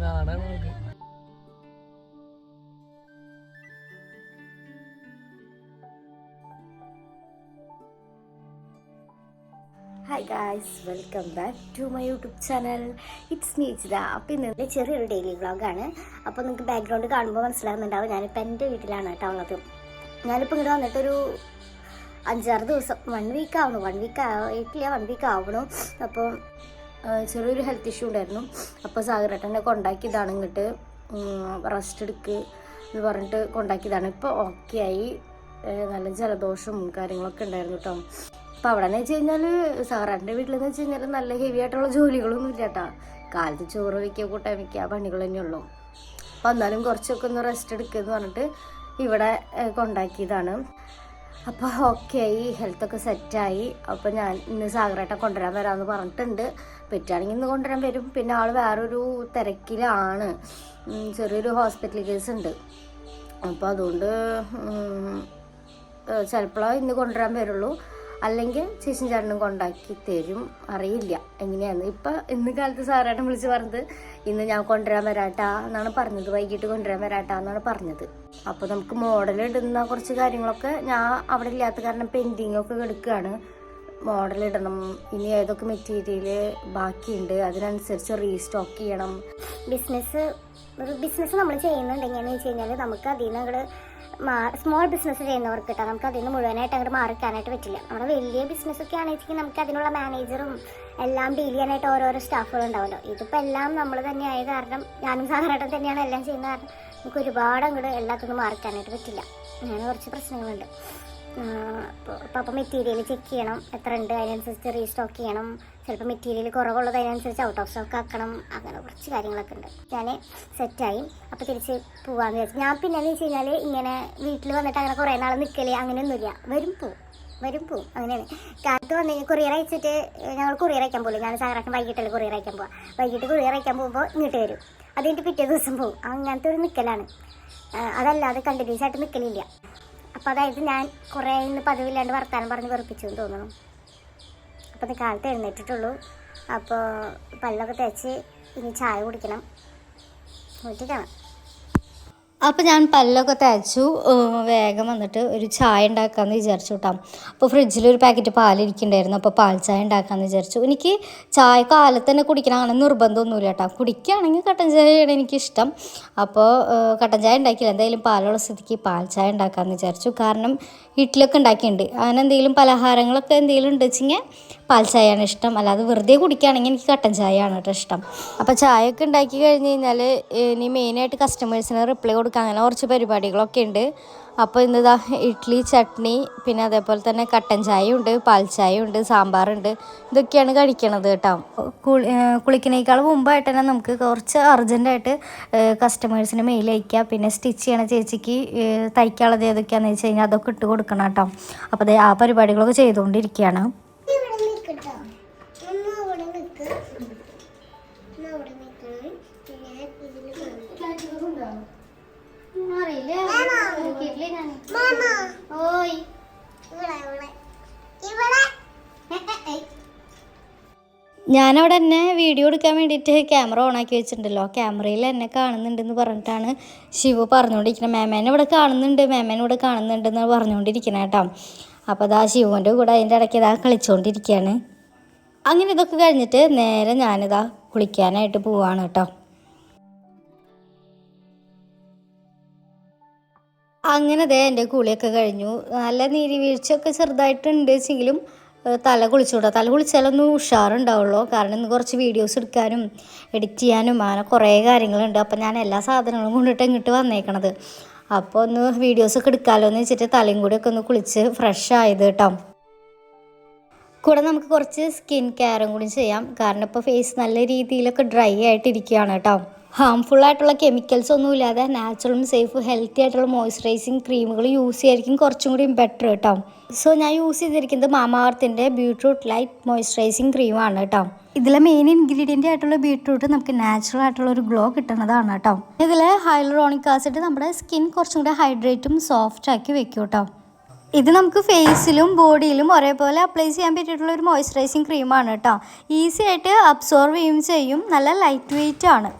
നാടാണ് hi guys welcome back to my YouTube channel it's മീച്ചിത അപ്പം ഇന്നത്തെ ചെറിയൊരു ഡെയിലി വ്ളോഗാണ് അപ്പോൾ നിങ്ങൾക്ക് ബാക്ക്ഗ്രൗണ്ട് കാണുമ്പോൾ മനസ്സിലാകുന്നുണ്ടാവും. ഞാനിപ്പോൾ എന്റെ വീട്ടിലാണ് കേട്ടോ ഉള്ളത്. ഞാനിപ്പോൾ ഇങ്ങോട്ട് വന്നിട്ടൊരു അഞ്ചാറ് ദിവസം വൺ വീക്ക് ആവുന്നു. വൺ വീക്ക് ആയിട്ടില്ല വൺ വീക്ക് ആവണു അപ്പോൾ ചെറിയൊരു ഹെൽത്ത് ഇഷ്യൂ ഉണ്ടായിരുന്നു. അപ്പോൾ സാഗരേട്ടനെ കൊണ്ടാക്കിയതാണ് ഇങ്ങോട്ട് റെസ്റ്റ് എടുക്ക് എന്ന് പറഞ്ഞിട്ട് കൊണ്ടാക്കിയതാണ്. ഇപ്പോൾ ഓക്കെ ആയി. നല്ല ജലദോഷവും കാര്യങ്ങളൊക്കെ ഉണ്ടായിരുന്നു കേട്ടോ അപ്പോൾ അവിടെ എന്ന് വെച്ച് കഴിഞ്ഞാൽ സാറാന്റെ വീട്ടിലെന്ന് വെച്ച് കഴിഞ്ഞാൽ നല്ല ഹെവി ആയിട്ടുള്ള ജോലികളൊന്നും ഇല്ല കേട്ടോ കാലത്ത് ചോറ് വയ്ക്കുക കൂട്ടാൻ വയ്ക്കുക പണികൾ തന്നെ ഉള്ളൂ. അപ്പോൾ എന്നാലും കുറച്ചൊക്കെ ഒന്ന് റെസ്റ്റ് എടുക്കുക എന്ന് പറഞ്ഞിട്ട് ഇവിടെ കൊണ്ടാക്കിയതാണ്. അപ്പോൾ ഓക്കെ ഹെൽത്തൊക്കെ സെറ്റായി അപ്പോൾ ഞാൻ ഇന്ന് സാഗരേട്ടൻ കൊണ്ടുവരാൻ വരാമെന്ന് പറഞ്ഞിട്ടുണ്ട്. പറ്റുകയാണെങ്കിൽ ഇന്ന് കൊണ്ടുവരാൻ വരും. പിന്നെ ആൾ വേറൊരു തിരക്കിലാണ്. ചെറിയൊരു ഹോസ്പിറ്റൽ കേസ് ഉണ്ട്. അപ്പോൾ അതുകൊണ്ട് ചിലപ്പോൾ ഇന്ന് കൊണ്ടുവരാൻ വരുള്ളൂ. അല്ലെങ്കിൽ ചേച്ചി ചേട്ടനും കൊണ്ടാക്കി തരും. അറിയില്ല. എങ്ങനെയാണ് ഇപ്പം ഇന്ന് കാലത്ത് സാറേട്ടൻ വിളിച്ച് പറഞ്ഞത് ഇന്ന് ഞാൻ കൊണ്ടുവരാൻ വരാട്ടാ എന്നാണ് പറഞ്ഞത്. വൈകിട്ട് കൊണ്ടുവരാൻ വരാട്ടാ എന്നാണ് പറഞ്ഞത്. അപ്പോൾ നമുക്ക് മോഡൽ ഇടുന്ന കുറച്ച് കാര്യങ്ങളൊക്കെ ഞാൻ അവിടെ ഇല്ലാത്ത കാരണം പെൻഡിങ് ഒക്കെ എടുക്കുകയാണ്. മോഡൽ ഇടണം. ഇനി ഏതൊക്കെ മെറ്റീരിയൽ ബാക്കിയുണ്ട് അതിനനുസരിച്ച് റീസ്റ്റോക്ക് ചെയ്യണം. ബിസിനസ് ബിസിനസ് നമ്മൾ ചെയ്യുന്നുണ്ടെങ്കിൽ എന്ന് വെച്ച് കഴിഞ്ഞാൽ നമുക്ക് അതിൽ നിന്ന് സ്മോൾ ബിസിനസ് ചെയ്യുന്നവർക്ക് കേട്ടോ നമുക്ക് അതിന് മുഴുവനായിട്ട് അങ്ങോട്ട് മാറിക്കാനായിട്ട് പറ്റില്ല. നമ്മുടെ വലിയ ബിസിനസ് ഒക്കെ ആണെങ്കിൽ നമുക്ക് അതിനുള്ള മാനേജറും എല്ലാം ഡീൽ ചെയ്യാനായിട്ട് ഓരോരോ സ്റ്റാഫുകൾ ഉണ്ടാവുമല്ലോ ഇതിപ്പോൾ എല്ലാം നമ്മൾ തന്നെ ആയ കാരണം ഞാനും സാധാരണ തന്നെയാണ് എല്ലാം ചെയ്യുന്ന കാരണം നമുക്ക് ഒരുപാട് അങ്ങോട്ട് എല്ലാത്തിനും മാറിക്കാനായിട്ട് പറ്റില്ല. അങ്ങനെ കുറച്ച് പ്രശ്നങ്ങളുണ്ട്. അപ്പോൾ അപ്പോൾ മെറ്റീരിയൽ ചെക്ക് ചെയ്യണം. എത്ര ഉണ്ട്? അതിനനുസരിച്ച് റീസ്റ്റോക്ക് ചെയ്യണം. ചിലപ്പോൾ മെറ്റീരിയൽ കുറവുള്ളത് അതിനനുസരിച്ച് ഔട്ട് ഓഫ് സ്റ്റോക്ക് ആക്കണം അങ്ങനെ കുറച്ച് കാര്യങ്ങളൊക്കെ ഉണ്ട്. ഞാൻ സെറ്റായി അപ്പോൾ തിരിച്ച് പോകാമെന്ന് വിചാരിച്ചു. ഞാൻ പിന്നെ എന്ന് വെച്ച് കഴിഞ്ഞാൽ ഇങ്ങനെ വീട്ടിൽ വന്നിട്ട് അങ്ങനെ കുറേ നാൾ നിൽക്കൽ അങ്ങനെയൊന്നുമില്ല. വരും പോവും. വരും പോവും. അങ്ങനെയാണ്. കാലത്ത് വന്ന് കൊറിയർ അയച്ചിട്ട് ഞങ്ങൾ കൊറിയർ അയക്കാൻ പോകും ഞാൻ സാറാട്ടൻ വൈകിട്ടല്ലേ കൊറിയർ അയക്കാൻ പോവാം. വൈകിട്ട് കൊറിയർ അയക്കാൻ പോകുമ്പോൾ ഇങ്ങോട്ട് വരും. അത് പിറ്റേ ദിവസം പോകും അങ്ങനത്തെ ഒരു നിൽക്കലാണ് അതല്ലാതെ കണ്ടിന്യൂസ് ആയിട്ട് നിൽക്കലില്ല അപ്പോൾ അതായത് ഞാൻ കുറേ ഇന്ന് പതിവില്ലാണ്ട് വർത്താനം പറഞ്ഞ് വെറുപ്പിച്ചു എന്ന് തോന്നുന്നു അപ്പോൾ ഇത് കാലത്ത് എഴുന്നേറ്റിട്ടുള്ളൂ. അപ്പോൾ പല്ലൊക്കെ തേച്ച് ഇനി ചായ കുടിക്കണം. വീട്ടിൽ കാണാം അപ്പോൾ ഞാൻ പല്ലൊക്കെ തേച്ചു. വേഗം വന്നിട്ട് ഒരു ചായ ഉണ്ടാക്കാമെന്ന് വിചാരിച്ചു കേട്ടോ അപ്പോൾ ഫ്രിഡ്ജിൽ ഒരു പാക്കറ്റ് പാലിരിക്കുന്നുണ്ടായിരുന്നു അപ്പോൾ പാൽ ചായ ഉണ്ടാക്കാമെന്ന് വിചാരിച്ചു. എനിക്ക് ചായ കാലത്ത് തന്നെ കുടിക്കണം അങ്ങനെ നിർബന്ധമൊന്നുമില്ല കേട്ടോ കുടിക്കുകയാണെങ്കിൽ കട്ടൻ ചായയാണ് എനിക്കിഷ്ടം. അപ്പോൾ കട്ടൻ ചായ ഉണ്ടാക്കിയില്ല. എന്തായാലും പാലുള്ള സ്ഥിതിക്ക് പാൽ ചായ ഉണ്ടാക്കാമെന്ന് വിചാരിച്ചു. കാരണം വീട്ടിലൊക്കെ ഉണ്ടാക്കിയിട്ടുണ്ട്. അങ്ങനെ എന്തെങ്കിലും പലഹാരങ്ങളൊക്കെ എന്തെങ്കിലും ഉണ്ട് വെച്ചെങ്കിൽ പാൽ ചായയാണ് ഇഷ്ടം. അല്ലാതെ വെറുതെ കുടിക്കുകയാണെങ്കിൽ എനിക്ക് കട്ടൻ ചായയാണ് കേട്ടോ ഇഷ്ടം. അപ്പോൾ ചായയൊക്കെ ഉണ്ടാക്കി കഴിഞ്ഞ് കഴിഞ്ഞാൽ ഇനി മെയിനായിട്ട് കസ്റ്റമേഴ്സിന് റിപ്ലൈ കൊടുക്കുക അങ്ങനെ കുറച്ച് പരിപാടികളൊക്കെ ഉണ്ട്. അപ്പോൾ ഇന്നിതാ ഇഡ്ഡലി ചട്നി പിന്നെ അതേപോലെ തന്നെ കട്ടൻ ചായ ഉണ്ട് പാൽ ചായ ഉണ്ട് സാമ്പാറുണ്ട്. ഇതൊക്കെയാണ് കഴിക്കണത് കേട്ടോ. കുളി കുളിക്കുന്നതിനേക്കാൾ മുമ്പായിട്ട് തന്നെ നമുക്ക് കുറച്ച് അർജന്റായിട്ട് കസ്റ്റമേഴ്സിന് മെയിൽ അയക്കുക പിന്നെ സ്റ്റിച്ച് ചെയ്യണ ചേച്ചിക്ക് തയ്ക്കാനുള്ളത് ഏതൊക്കെയാണെന്ന് വെച്ച് കഴിഞ്ഞാൽ അതൊക്കെ ഇട്ട് കൊടുക്കണം കേട്ടോ. അപ്പോൾ ആ പരിപാടികളൊക്കെ ചെയ്തുകൊണ്ടിരിക്കുകയാണ്. ഞാനവിടെ തന്നെ വീഡിയോ എടുക്കാൻ വേണ്ടിയിട്ട് ക്യാമറ ഓണാക്കി വെച്ചിട്ടുണ്ടല്ലോ. ക്യാമറയിൽ എന്നെ കാണുന്നുണ്ടെന്ന് പറഞ്ഞിട്ടാണ് ശിവ പറഞ്ഞുകൊണ്ടിരിക്കുന്നത് മേമേനെ ഇവിടെ കാണുന്നുണ്ട്. മേമേനെ ഇവിടെ കാണുന്നുണ്ടെന്ന് പറഞ്ഞുകൊണ്ടിരിക്കണം കേട്ടോ. അപ്പോൾ അതാ ശിവന്റെ കൂടെ അതിന്റെ ഇടയ്ക്ക് ഇതാ കളിച്ചുകൊണ്ടിരിക്കുകയാണ് അങ്ങനെ ഇതൊക്കെ കഴിഞ്ഞിട്ട് നേരെ ഞാനിതാ കുളിക്കാനായിട്ട് പോവാണ് കേട്ടോ. അങ്ങനെ ദേ എന്റെ കുളിയൊക്കെ കഴിഞ്ഞു. നല്ല നീരി വീഴ്ചയൊക്കെ ചെറുതായിട്ടുണ്ട് വെച്ചെങ്കിലും തല കുളിച്ചുകൂടാ തല കുളിച്ചാലൊന്നും ഉഷാറുണ്ടാവുള്ളൂ. കാരണം ഇന്ന് കുറച്ച് വീഡിയോസ് എടുക്കാനും എഡിറ്റ് ചെയ്യാനും അങ്ങനെ കുറേ കാര്യങ്ങളുണ്ട്. അപ്പം ഞാൻ എല്ലാ സാധനങ്ങളും കൊണ്ടിട്ട് ഇങ്ങോട്ട് വന്നേക്കണത്. അപ്പോൾ ഒന്ന് വീഡിയോസൊക്കെ എടുക്കാമല്ലോ എന്ന് വെച്ചിട്ട് തലയും കൂടി ഒക്കെ ഒന്ന് കുളിച്ച് ഫ്രഷ് ആയത് കേട്ടോ കൂടെ നമുക്ക് കുറച്ച് സ്കിൻ കെയറും കൂടി ചെയ്യാം. കാരണം ഇപ്പോൾ ഫേസ് നല്ല രീതിയിലൊക്കെ ഡ്രൈ ആയിട്ടിരിക്കുകയാണ് കേട്ടോ ഹാംഫുൾ ആയിട്ടുള്ള കെമിക്കൽസ് ഒന്നും ഇല്ലാതെ നാച്ചുറലും സേഫ് ഹെൽത്തി ആയിട്ടുള്ള മോയ്സ്ചറൈസിങ് ക്രീമുകൾ യൂസ് ചെയ്യായിരിക്കും കുറച്ചും കൂടി ബെറ്റർ കേട്ടോ സോ ഞാൻ യൂസ് ചെയ്തിരിക്കുന്നത് മാമാർത്തിന്റെ ബീട്രൂട്ട് ലൈറ്റ് മോയ്സ്ചറൈസിങ് ക്രീമാണ് കേട്ടോ ഇതിലെ മെയിൻ ഇൻഗ്രീഡിയന്റ് ആയിട്ടുള്ള ബീട്രൂട്ട് നമുക്ക് നാച്ചുറൽ ആയിട്ടുള്ള ഒരു ഗ്ലോ കിട്ടുന്നതാണ് കേട്ടോ ഇതിൽ ഹൈലറോണിക് ആസിഡ് നമ്മുടെ സ്കിൻ കുറച്ചും കൂടി ഹൈഡ്രേറ്റും സോഫ്റ്റ് ആക്കി വെക്കും കേട്ടോ ഇത് നമുക്ക് ഫേസിലും ബോഡിയിലും ഒരേപോലെ അപ്ലൈ ചെയ്യാൻ പറ്റിയിട്ടുള്ള ഒരു മോയ്സ്ചറൈസിങ് ക്രീമാണ് കേട്ടോ ഈസി ആയിട്ട് അബ്സോർവ് ചെയ്യും ചെയ്യും. നല്ല ലൈറ്റ് വെയിറ്റ് ആണ്.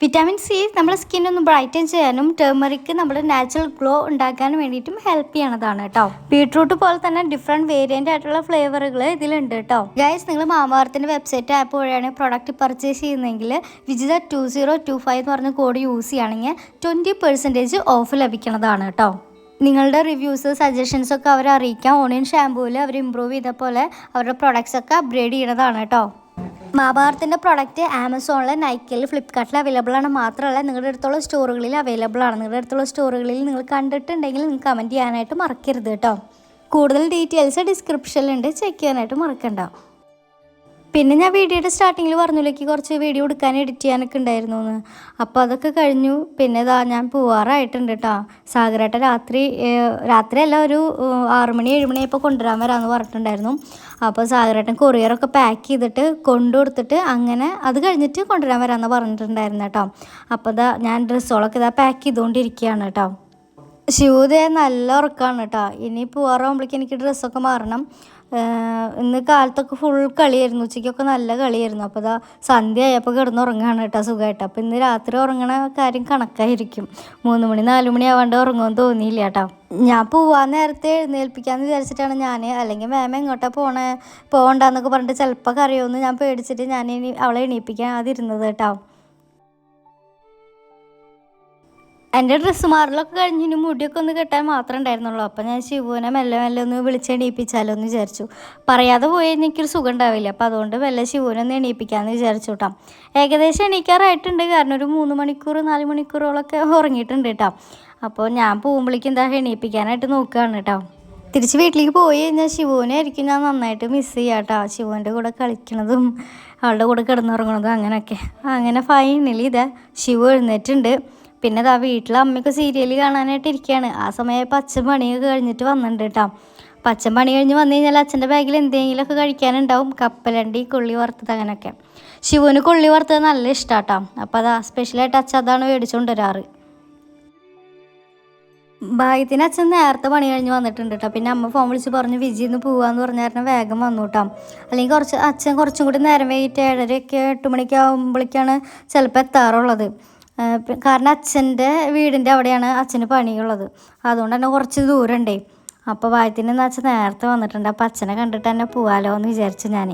വിറ്റാമിൻ സി നമ്മുടെ സ്കിൻ ഒന്ന് ബ്രൈറ്റൻ ചെയ്യാനും ടേമറിക്ക് നമ്മുടെ നാച്ചുറൽ ഗ്ലോ ഉണ്ടാക്കാനും വേണ്ടിയിട്ടും ഹെൽപ്പ് ചെയ്യണതാണ് കേട്ടോ. ബീട്രൂട്ട് പോലെ തന്നെ ഡിഫറെന്റ് വേരിയന്റ് ആയിട്ടുള്ള ഫ്ലേവറുകൾ ഇതിലുണ്ട് കേട്ടോ. ഗൈസ് നിങ്ങൾ മാമാർത്തിന്റെ വെബ്സൈറ്റ് ആപ്പ് വഴിയാണ് പ്രൊഡക്റ്റ് പർച്ചേസ് ചെയ്യുന്നതെങ്കിൽ Vijitha two zero two five എന്ന് പറഞ്ഞ കോഡ് യൂസ് ചെയ്യുകയാണെങ്കിൽ ട്വന്റി പെർസെന്റേജ് ഓഫ് ലഭിക്കുന്നതാണ് കേട്ടോ. നിങ്ങളുടെ റിവ്യൂസ് സജഷൻസ് ഒക്കെ അവരെ അറിയിക്കാം. ഓണിയൻ ഷാമ്പൂവിൽ അവർ ഇമ്പ്രൂവ് ചെയ്ത പോലെ അവരുടെ പ്രൊഡക്ട്സ് ഒക്കെ അപ്ഗ്രേഡ് ചെയ്യണതാണ് കേട്ടോ. മഹാഭാരത്തിന്റെ പ്രൊഡക്റ്റ് ആമസോണിൽ നൈക്കിൽ ഫ്ലിപ്കാർട്ടിൽ അവൈലബിൾ ആണ്. മാത്രമല്ല നിങ്ങളുടെ അടുത്തുള്ള സ്റ്റോറുകളിൽ അവൈലബിൾ ആണ്. നിങ്ങളുടെ അടുത്തുള്ള സ്റ്റോറുകളിൽ നിങ്ങൾ കണ്ടിട്ടുണ്ടെങ്കിൽ നിങ്ങൾക്ക് കമന്റ് ചെയ്യാനായിട്ട് മറക്കരുത് കേട്ടോ. കൂടുതൽ ഡീറ്റെയിൽസ് ഡിസ്ക്രിപ്ഷനിലുണ്ട് ചെക്ക് ചെയ്യാനായിട്ട് മറക്കണ്ട. പിന്നെ ഞാൻ വീഡിയോയുടെ സ്റ്റാർട്ടിങ്ങിൽ പറഞ്ഞില്ലേക്ക് കുറച്ച് വീഡിയോ എടുക്കാൻ എഡിറ്റ് ചെയ്യാനൊക്കെ ഉണ്ടായിരുന്നു എന്ന് അപ്പോൾ അതൊക്കെ കഴിഞ്ഞു. പിന്നെ ഇതാ ഞാൻ പോവാറായിട്ടുണ്ട് കേട്ടോ. സാഗരേട്ട രാത്രി രാത്രിയല്ല ഒരു ആറുമണി ആറ് മണി ഏഴ് മണിയായപ്പോൾ കൊണ്ടുവരാൻ വരാമെന്ന് പറഞ്ഞിട്ടുണ്ടായിരുന്നു. അപ്പോൾ സാഗരേട്ടൻ കൊറിയറൊക്കെ പാക്ക് ചെയ്തിട്ട് കൊണ്ടു കൊടുത്തിട്ട് അങ്ങനെ അത് കഴിഞ്ഞിട്ട് കൊണ്ടുവരാൻ വരാമെന്ന് പറഞ്ഞിട്ടുണ്ടായിരുന്നു കേട്ടോ. അപ്പോൾ ഇതാ ഞാൻ ഡ്രസ്സുകളൊക്കെ ഇതാ പാക്ക് ചെയ്തുകൊണ്ടിരിക്കുകയാണ് കേട്ടോ. ശിവദയ നല്ല ഉറക്കമാണ് കേട്ടോ. ഇനി പോകാറാകുമ്പോഴേക്കും എനിക്ക് ഡ്രസ്സൊക്കെ മാറണം. ഇന്ന് കാലത്തൊക്കെ ഫുൾ കളിയായിരുന്നു. ഉച്ചയ്ക്കൊക്കെ നല്ല കളിയായിരുന്നു. അപ്പോൾ ഇതാ സന്ധ്യ ആയപ്പോൾ കിടന്ന് ഉറങ്ങുകയാണ് കേട്ടോ സുഖമായിട്ട് അപ്പോൾ ഇന്ന് രാത്രി ഉറങ്ങണ കാര്യം കണക്കായിരിക്കും. മൂന്ന് മണി നാല് മണി ആവാണ്ട് ഉറങ്ങുമെന്ന് തോന്നിയില്ല കേട്ടോ. ഞാൻ പോവാൻ നേരത്തെ എഴുന്നേൽപ്പിക്കാന്ന് വിചാരിച്ചിട്ടാണ് ഞാൻ അല്ലെങ്കിൽ മാം എങ്ങോട്ടാ പോണേ? പോകണ്ടെന്നൊക്കെ പറഞ്ഞിട്ട് ചിലപ്പോൾ കറിയോന്ന് ഞാൻ പേടിച്ചിട്ട് ഞാൻ ഇനി അവളെ എണീപ്പിക്കാതിരുന്നത് കേട്ടോ. എന്റെ ഡ്രസ്സ് മാറലൊക്കെ കഴിഞ്ഞിന് മുടിയൊക്കെ ഒന്ന് കെട്ടാൻ മാത്രമേ ഉണ്ടായിരുന്നുള്ളൂ. അപ്പം ഞാൻ ശിവുവിനെ മെല്ലെ മെല്ലെ ഒന്ന് വിളിച്ചെണീപ്പിച്ചാലോ എന്ന് വിചാരിച്ചു. പറയാതെ പോയി എനിക്കൊരു സുഖം ഉണ്ടാവില്ല. അപ്പം അതുകൊണ്ട് മെല്ലെ ശിവുവിനെ ഒന്ന് എണീപ്പിക്കാമെന്ന് വിചാരിച്ചു കേട്ടോ ഏകദേശം എണീക്കാറായിട്ടുണ്ട്. കാരണം ഒരു മൂന്ന് മണിക്കൂർ നാല് മണിക്കൂറോളൊക്കെ ഉറങ്ങിയിട്ടുണ്ട് കേട്ടോ അപ്പോൾ ഞാൻ പോകുമ്പോഴേക്കും എന്താ എണീപ്പിക്കാനായിട്ട് നോക്കുകയാണ് കേട്ടോ തിരിച്ച് വീട്ടിലേക്ക് പോയി കഴിഞ്ഞാൽ ശിവുവിനെ ആയിരിക്കും ഞാൻ നന്നായിട്ട് മിസ് ചെയ്യാം കേട്ടോ ശിവുവിന്റെ കൂടെ കളിക്കണതും അവളുടെ കൂടെ കിടന്നുറങ്ങണതും അങ്ങനെയൊക്കെ അങ്ങനെ ഫൈനലി ഇതാ. ശിവു എഴുന്നേറ്റുണ്ട്. പിന്നെ ഇതാ വീട്ടിൽ അമ്മയ്ക്ക് സീരിയൽ കാണാനായിട്ട് ഇരിക്കുകയാണ് ആ സമയത്ത് അച്ഛൻ പണിയൊക്കെ കഴിഞ്ഞിട്ട് വന്നിട്ടുണ്ട് കേട്ടോ അപ്പം പണി കഴിഞ്ഞ് വന്നു കഴിഞ്ഞാൽ അച്ഛന്റെ ബാഗിൽ എന്തെങ്കിലുമൊക്കെ കഴിക്കാനുണ്ടാവും. കപ്പലണ്ടി കൊള്ളി വറുത്തത് അങ്ങനെയൊക്കെ. ശിവന് കൊള്ളി വറുത്തത് നല്ല ഇഷ്ടമാട്ടോ അപ്പോൾ അതാ സ്പെഷ്യലായിട്ട് അച്ഛൻ അതാണ് മേടിച്ചുകൊണ്ട് വരാറ് ഭാഗ്യത്തിന് അച്ഛൻ നേരത്തെ പണി കഴിഞ്ഞ് വന്നിട്ടുണ്ട് കേട്ടോ പിന്നെ അമ്മ ഫോൺ വിളിച്ച് പറഞ്ഞു വിജി ഒന്ന് പോവാന്ന് പറഞ്ഞ വേഗം വന്നു കേട്ടോ അല്ലെങ്കിൽ കുറച്ച് അച്ഛൻ കുറച്ചും കൂടി നേരം വൈകിട്ട് ഏഴരയൊക്കെ എട്ട് മണിക്ക് ആകുമ്പോഴേക്കാണ് ചിലപ്പോൾ എത്താറുള്ളത്. കാരണം അച്ഛന്റെ വീടിന്റെ അവിടെയാണ് അച്ഛന് പണിയുള്ളത്. അതുകൊണ്ട് തന്നെ കുറച്ച് ദൂരമുണ്ടേ അപ്പോൾ ഭാഗ്യത്തിന് എന്ന് അച്ഛൻ നേരത്തെ വന്നിട്ടുണ്ട്. അപ്പോൾ അച്ഛനെ കണ്ടിട്ട് തന്നെ പോവാലോ എന്ന് വിചാരിച്ചു ഞാൻ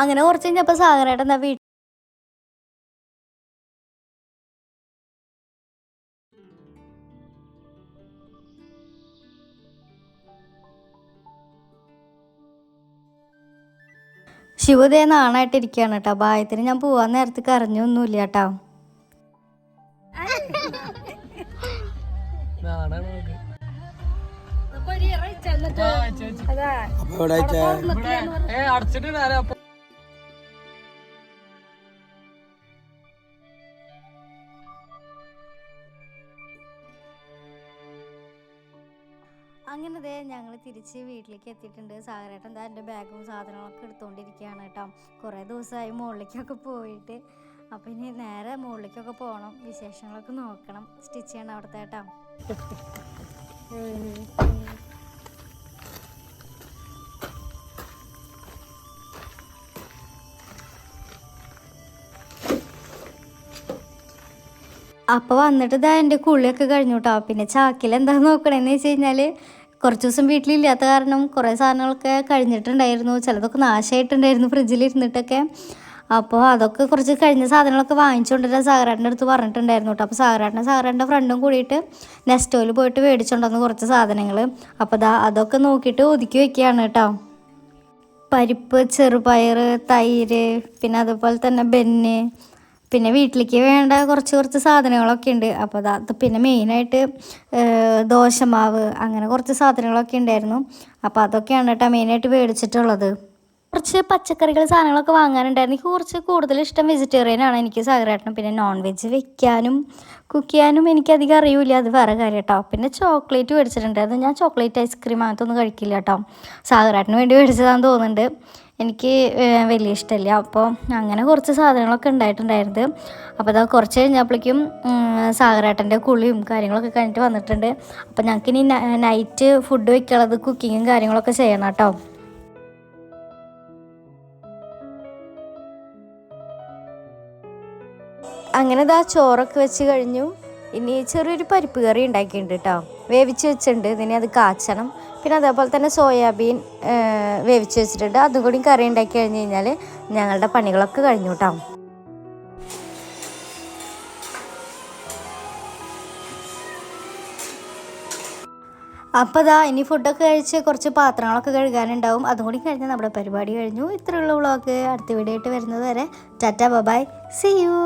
അങ്ങനെ കുറച്ച് കഴിഞ്ഞപ്പോൾ സാഗരേട്ടൻ എന്താ വീട്ടിൽ ശിവദേ നാണായിട്ടിരിക്കുകയാണ് കേട്ടോ. ബായത്തിന് ഞാൻ പോവാൻ നേരത്ത് കരഞ്ഞൊന്നുമില്ല കേട്ടോ. അടച്ചിട്ട് ദേ ഞങ്ങൾ തിരിച്ച് വീട്ടിലേക്ക് എത്തിയിട്ടുണ്ട്. സാഗരേട്ടൻ എന്താ എന്റെ ബാഗും സാധനങ്ങളൊക്കെ എടുത്തുകൊണ്ടിരിക്കുകയാണ് കേട്ടോ. കുറേ ദിവസമായി മുകളിലേക്കൊക്കെ പോയിട്ട്. അപ്പം ഇനി നേരെ മുകളിലേക്കൊക്കെ പോകണം വിശേഷങ്ങളൊക്കെ നോക്കണം. സ്റ്റിച്ച് ചെയ്യണം അവിടുത്തെ കേട്ടോ. അപ്പോൾ വന്നിട്ട് ഇതാ എന്റെ കുളിയൊക്കെ കഴിഞ്ഞു കേട്ടോ. പിന്നെ ചാക്കിൽ എന്താ നോക്കണേന്ന് വെച്ച് കഴിഞ്ഞാൽ കുറച്ച് ദിവസം വീട്ടിലില്ലാത്ത കാരണം കുറേ സാധനങ്ങളൊക്കെ കഴിഞ്ഞിട്ടുണ്ടായിരുന്നു. ചിലതൊക്കെ നാശമായിട്ടുണ്ടായിരുന്നു ഫ്രിഡ്ജിലിരുന്നിട്ടൊക്കെ. അപ്പോൾ അതൊക്കെ കുറച്ച് കഴിഞ്ഞ സാധനങ്ങളൊക്കെ വാങ്ങിച്ചുകൊണ്ടിരുന്ന സാഗരാട്ടിന്റെ അടുത്ത് പറഞ്ഞിട്ടുണ്ടായിരുന്നു കേട്ടോ. അപ്പോൾ സാഗരാട്ടിന്റെ സാഗരാട്ടിന്റെ ഫ്രണ്ടും കൂടിയിട്ട് നെസ്റ്റോയിൽ പോയിട്ട് മേടിച്ചുകൊണ്ടുവന്ന് കുറച്ച് സാധനങ്ങൾ. അപ്പോൾ ദാ അതൊക്കെ നോക്കിയിട്ട് ഒതുക്കി വെക്കുകയാണ് കേട്ടോ. പരിപ്പ് ചെറുപയർ തൈര് പിന്നെ അതുപോലെ തന്നെ ബെന്ന് പിന്നെ വീട്ടിലേക്ക് വേണ്ട കുറച്ച് കുറച്ച് സാധനങ്ങളൊക്കെ ഉണ്ട്. അപ്പോൾ അത് പിന്നെ മെയിനായിട്ട് ദോശമാവ് അങ്ങനെ കുറച്ച് സാധനങ്ങളൊക്കെ ഉണ്ടായിരുന്നു. അപ്പോൾ അതൊക്കെയാണ് കേട്ടോ മെയിനായിട്ട് മേടിച്ചിട്ടുള്ളത്. കുറച്ച് പച്ചക്കറികൾ സാധനങ്ങളൊക്കെ വാങ്ങാനുണ്ടായിരുന്നു. എനിക്ക് കുറച്ച് കൂടുതൽ ഇഷ്ടം വെജിറ്റേറിയൻ ആണ് എനിക്ക് സാഗരേട്ടനും പിന്നെ നോൺ വെജ് വെക്കാനും കുക്ക് ചെയ്യാനും എനിക്കധികം അറിയില്ല. അത് വേറെ കാര്യം കേട്ടോ പിന്നെ ചോക്ലേറ്റ് മേടിച്ചിട്ടുണ്ടായിരുന്നു. ഞാൻ ചോക്ലേറ്റ് ഐസ്ക്രീം അങ്ങനത്തെ ഒന്നും കഴിക്കില്ല കേട്ടോ സാഗരേട്ടന് വേണ്ടി മേടിച്ചതാണെന്ന് തോന്നുന്നുണ്ട്. എനിക്ക് വലിയ ഇഷ്ടമില്ല. അപ്പോൾ അങ്ങനെ കുറച്ച് സാധനങ്ങളൊക്കെ ഉണ്ടായിട്ടുണ്ടായിരുന്നു. അപ്പോൾ അത് കുറച്ച് കഴിഞ്ഞപ്പോഴേക്കും സാഗരേട്ടന്റെ കുളിയും കാര്യങ്ങളൊക്കെ കഴിഞ്ഞിട്ട് വന്നിട്ടുണ്ട്. അപ്പോൾ ഞങ്ങൾക്ക് ഇനി നൈറ്റ് ഫുഡ് വയ്ക്കാനുള്ളത് കുക്കിങ്ങും കാര്യങ്ങളൊക്കെ ചെയ്യണം കേട്ടോ. അങ്ങനെ ഇതാ ചോറൊക്കെ വെച്ച് കഴിഞ്ഞു. ഇനി ചെറിയൊരു പരിപ്പ് കറി ഉണ്ടാക്കിയിട്ടുണ്ട് കേട്ടോ. വേവിച്ച് വെച്ചിട്ടുണ്ട്. ഇതിനെ അത് കാച്ചണം. പിന്നെ അതേപോലെ തന്നെ സോയാബീൻ വേവിച്ച് വെച്ചിട്ടുണ്ട്. അതും കൂടി കറി ഉണ്ടാക്കി കഴിഞ്ഞ് കഴിഞ്ഞാൽ ഞങ്ങളുടെ പണികളൊക്കെ കഴിഞ്ഞു കേട്ടോ അപ്പോൾ ഇതാ ഇനി ഫുഡൊക്കെ കഴിച്ച് കുറച്ച് പാത്രങ്ങളൊക്കെ കഴുകാനുണ്ടാവും. അതും കൂടി കഴിഞ്ഞാൽ നമ്മുടെ പരിപാടി കഴിഞ്ഞു. ഇത്രയുള്ള വ്ളോഗ്. അടുത്ത വീഡിയോ ആയിട്ട് വരുന്നത് വരെ. Tata bye-bye C U